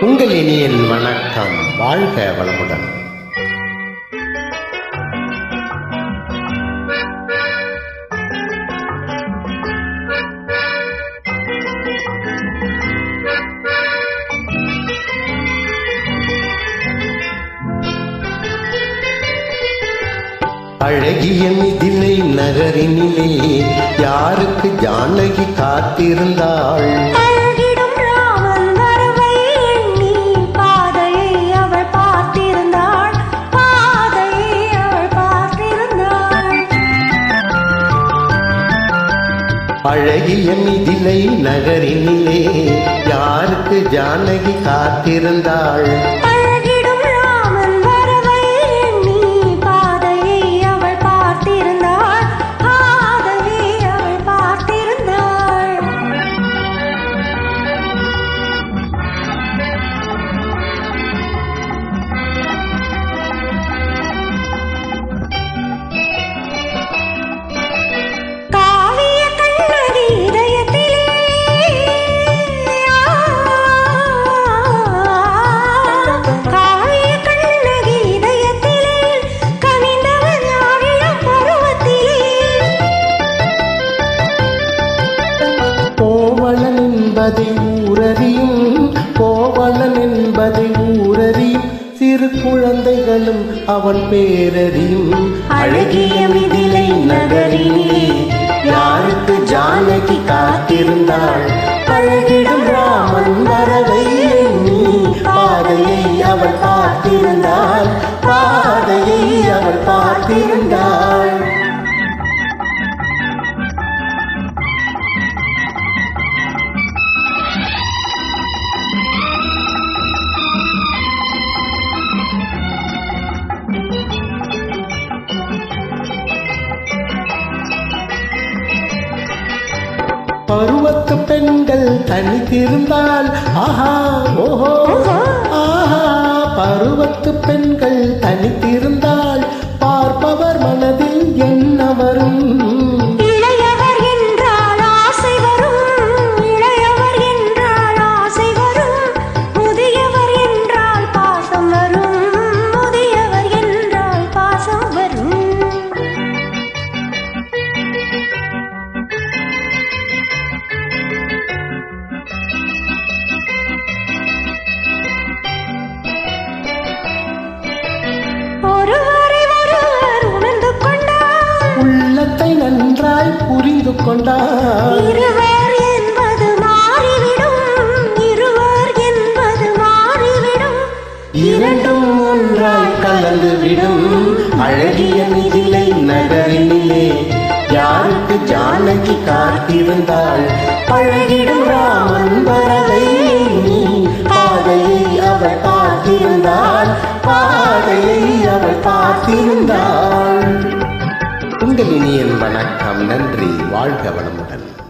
உங்கள் இனியன் வணக்கம். வாழ்க வளமுடன். அழகிய மிதிலை நகரினிலே யாருக்கு ஜானகி காத்திருந்தாள்? அழகிய மிதிலை நகரினிலே யாருக்கு ஜானகி காத்திருந்தாள்? என்பதை ஊரறியும் கோவலன் என்பதை ஊரறியும் சிறு குழந்தைகளும் அவன் பேரறியும். அழகிய மிதிலை நகரினே யாருக்கு ஜானகி காத்திருந்தாள்? அழகிடும் ராமன் வரவை எண்ணி பாதையை அவள் பார்த்திருந்தாள். பாதையை அவள் பார்த்திருந்தாள். பருவத்து பெண்கள் தனித்திருந்தால் ஆஹா ஓஹோ ஆஹா. பருவத்து பெண்கள் தனித்திருந்தால் நன்றாய் புரிந்து கொண்டார் இருவர் என்பது மாறிவிடும் இருவர் என்பது மாறிவிடும். இரண்டும் ஒன்றாய் கலந்து விடும் அழகிய மிதிலை நகரினிலே யாருக்கு ஜானகி காத்திருந்தாள்? பழகிடும் ராமன் வரவை எண்ணி பாதையை அவள் பார்த்திருந்தாள். பாதையை அவள் பார்த்திருந்தாள். குண்டலினியின் வணக்கம் நன்றி. வாழ்க வளமுடன்.